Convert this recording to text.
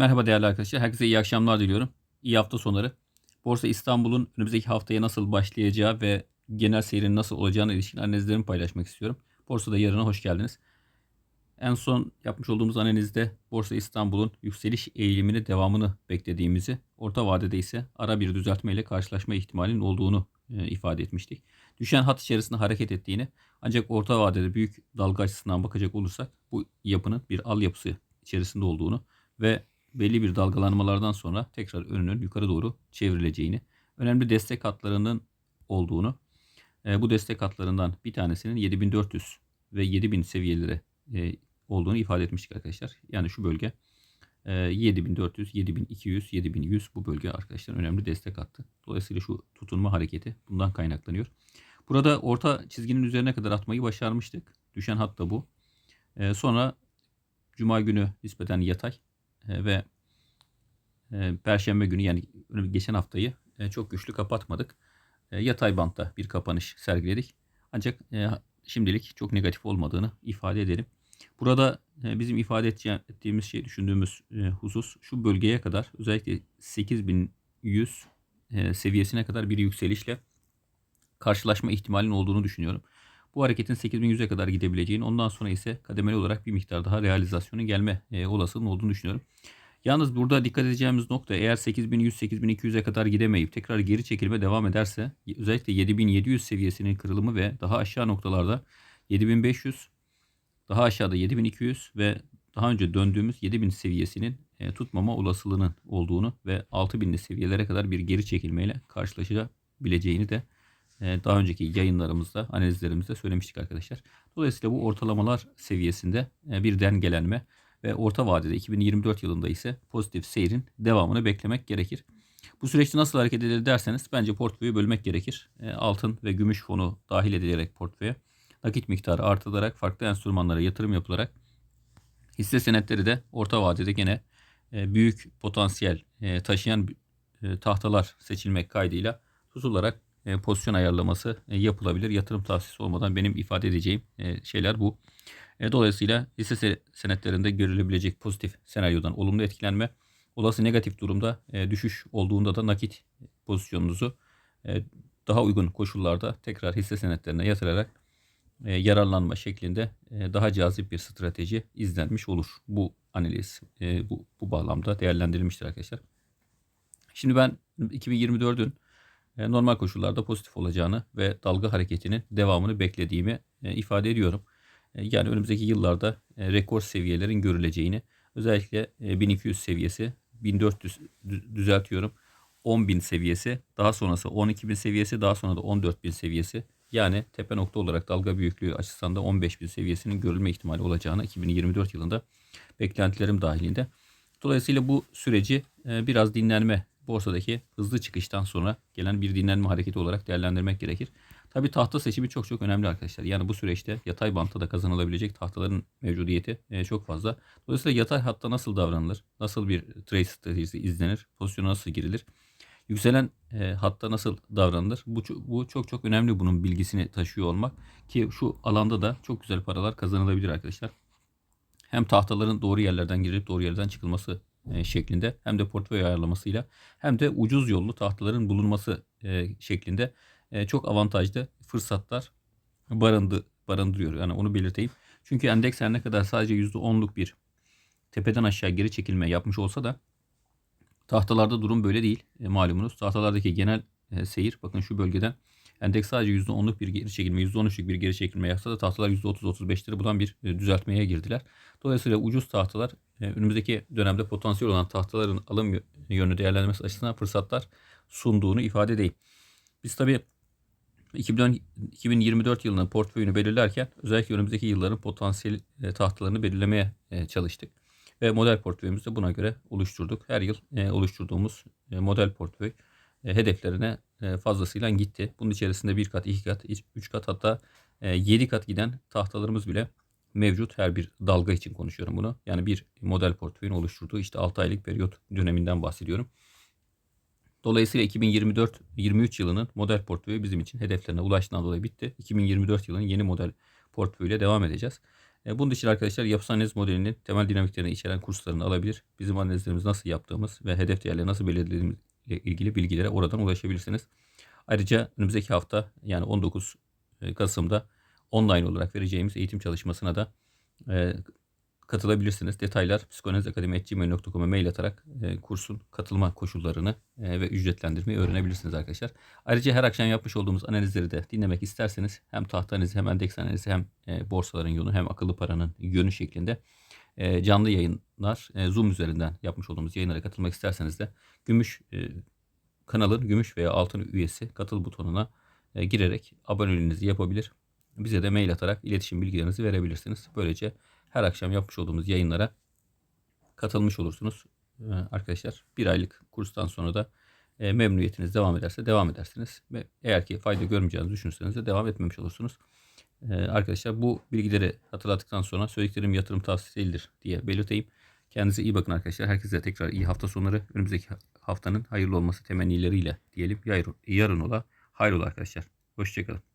Merhaba değerli arkadaşlar. Herkese iyi akşamlar diliyorum. İyi hafta sonları. Borsa İstanbul'un önümüzdeki haftaya nasıl başlayacağı ve genel seyrinin nasıl olacağına ilişkin analizlerimi paylaşmak istiyorum. Borsada yarına hoş geldiniz. En son yapmış olduğumuz analizde Borsa İstanbul'un yükseliş eğilimini devamını beklediğimizi, orta vadede ise ara bir düzeltme ile karşılaşma ihtimalinin olduğunu e, ifade etmiştik. Düşen hat içerisinde hareket ettiğini ancak orta vadede büyük dalga açısından bakacak olursak bu yapının bir al yapısı içerisinde olduğunu ve belli bir dalgalanmalardan sonra tekrar önünün yukarı doğru çevrileceğini, önemli destek hatlarının olduğunu, e, bu destek hatlarından bir tanesinin 7400 ve 7000 seviyeleri e, olduğunu ifade etmiştik arkadaşlar. Yani şu bölge e, 7400, 7200, 7100 bu bölge arkadaşlar önemli destek hattı. Dolayısıyla şu tutunma hareketi bundan kaynaklanıyor. Burada orta çizginin üzerine kadar atmayı başarmıştık. Düşen hat da bu. E, sonra Cuma günü nispeten yatay ve e, Perşembe günü yani geçen haftayı e, çok güçlü kapatmadık. Yatay bantta bir kapanış sergiledik. Ancak şimdilik çok negatif olmadığını ifade edelim. Burada bizim ifade ettiğimiz şey, düşündüğümüz husus şu bölgeye kadar özellikle 8100 seviyesine kadar bir yükselişle karşılaşma ihtimalinin olduğunu düşünüyorum. Bu hareketin 8100'e kadar gidebileceğini, ondan sonra ise kademeli olarak bir miktar daha realizasyonun gelme e, olasılığının olduğunu düşünüyorum. Yalnız burada dikkat edeceğimiz nokta eğer 8100-8200'e kadar gidemeyip tekrar geri çekilme devam ederse özellikle 7700 seviyesinin kırılımı ve daha aşağı noktalarda 7500 daha aşağıda 7200 ve daha önce döndüğümüz 7000 seviyesinin e, tutmama olasılığının olduğunu ve 6000'li seviyelere kadar bir geri çekilmeyle karşılaşabileceğini de daha önceki yayınlarımızda, analizlerimizde söylemiştik arkadaşlar. Dolayısıyla bu ortalamalar seviyesinde e, bir dengelenme ve orta vadede 2024 yılında ise pozitif seyrin devamını beklemek gerekir. Bu süreçte nasıl hareket edilir derseniz bence portföyü bölmek gerekir. E, altın ve gümüş fonu dahil edilerek portföye nakit miktarı artılarak farklı enstrümanlara yatırım yapılarak hisse senetleri de orta vadede gene e, büyük potansiyel taşıyan tahtalar seçilmek kaydıyla tutularak pozisyon ayarlaması e, yapılabilir. Yatırım tavsiyesi olmadan benim ifade edeceğim e, şeyler bu. dolayısıyla hisse senetlerinde görülebilecek pozitif senaryodan olumlu etkilenme, olası negatif durumda düşüş olduğunda da nakit pozisyonunuzu daha uygun koşullarda tekrar hisse senetlerine yatırarak yararlanma şeklinde daha cazip bir strateji izlenmiş olur. Bu analiz bu, bu bağlamda değerlendirilmiştir arkadaşlar. Şimdi ben 2024'ün e, normal koşullarda pozitif olacağını ve dalga hareketinin devamını beklediğimi e, ifade ediyorum. E, yani önümüzdeki yıllarda rekor seviyelerin görüleceğini özellikle 1200 seviyesi 1400 düzeltiyorum 10.000 seviyesi daha sonrası 12.000 seviyesi daha sonra da 14.000 seviyesi yani tepe nokta olarak dalga büyüklüğü açısından da 15.000 seviyesinin görülme ihtimali olacağını 2024 yılında beklentilerim dahilinde. Dolayısıyla bu süreci biraz dinlenme borsadaki hızlı çıkıştan sonra gelen bir dinlenme hareketi olarak değerlendirmek gerekir. Tabi tahta seçimi çok çok önemli arkadaşlar. Yani bu süreçte yatay bantta da kazanılabilecek tahtaların mevcudiyeti e, çok fazla. Dolayısıyla yatay hatta nasıl davranılır? Nasıl bir trade stratejisi izlenir? Pozisyona nasıl girilir? Yükselen e, hatta nasıl davranılır? Bu, bu çok çok önemli bunun bilgisini taşıyor olmak. Ki şu alanda da çok güzel paralar kazanılabilir arkadaşlar. Hem tahtaların doğru yerlerden girilip doğru yerden çıkılması şeklinde hem de portföy ayarlamasıyla hem de ucuz yollu tahtaların bulunması e, şeklinde e, çok avantajlı fırsatlar barındı, barındırıyor. Yani onu belirteyim. Çünkü endeks her ne kadar sadece %10'luk bir tepeden aşağı geri çekilme yapmış olsa da tahtalarda durum böyle değil. E, malumunuz tahtalardaki genel e, seyir bakın şu bölgeden Endeks sadece %10'luk bir geri çekilme, %13'lük bir geri çekilme yapsa da tahtalar %30-35'leri bulan bir e, düzeltmeye girdiler. Dolayısıyla ucuz tahtalar e, önümüzdeki dönemde potansiyel olan tahtaların alım yönü değerlendirmesi açısından fırsatlar sunduğunu ifade edeyim. Biz tabii 2024 yılının portföyünü belirlerken özellikle önümüzdeki yılların potansiyel e, tahtalarını belirlemeye çalıştık. Ve model portföyümüzü de buna göre oluşturduk. Her yıl oluşturduğumuz model portföy hedeflerine fazlasıyla gitti. Bunun içerisinde bir kat, iki kat, üç kat hatta e, yedi kat giden tahtalarımız bile mevcut. Her bir dalga için konuşuyorum bunu. Yani bir model portföyün oluşturduğu işte 6 aylık periyot döneminden bahsediyorum. Dolayısıyla 2024-23 yılının model portföyü bizim için hedeflerine ulaştığından dolayı bitti. 2024 yılının yeni model portföyüyle devam edeceğiz. E, bunun dışında arkadaşlar yapısal analiz modelinin temel dinamiklerini içeren kurslarını alabilir. Bizim analizlerimizi nasıl yaptığımız ve hedef değerleri nasıl belirlediğimizle ilgili bilgilere oradan ulaşabilirsiniz. Ayrıca önümüzdeki hafta yani 19 Kasım'da online olarak vereceğimiz eğitim çalışmasına da e, katılabilirsiniz. Detaylar psikanalizakademi.gmail.com'a mail atarak e, kursun katılma koşullarını e, ve ücretlendirmeyi öğrenebilirsiniz arkadaşlar. Ayrıca her akşam yapmış olduğumuz analizleri de dinlemek isterseniz hem tahta analizi hem endeks analizi hem e, borsaların yönü hem akıllı paranın yönü şeklinde e, canlı yayınlar e, Zoom üzerinden yapmış olduğumuz yayınlara katılmak isterseniz de gümüş e, kanalın gümüş veya altın üyesi katıl butonuna e, girerek aboneliğinizi yapabilir. Bize de mail atarak iletişim bilgilerinizi verebilirsiniz. Böylece her akşam yapmış olduğumuz yayınlara katılmış olursunuz. Ee, arkadaşlar bir aylık kurstan sonra da e, memnuniyetiniz devam ederse devam edersiniz. Ve eğer ki fayda görmeyeceğinizi düşünürseniz de devam etmemiş olursunuz. Ee, arkadaşlar bu bilgileri hatırlattıktan sonra söylediklerim yatırım tavsiyesi değildir diye belirteyim. Kendinize iyi bakın arkadaşlar. Herkese tekrar iyi hafta sonları. Önümüzdeki haftanın hayırlı olması temennileriyle diyelim. Yarın, ola hayrola arkadaşlar. Hoşçakalın.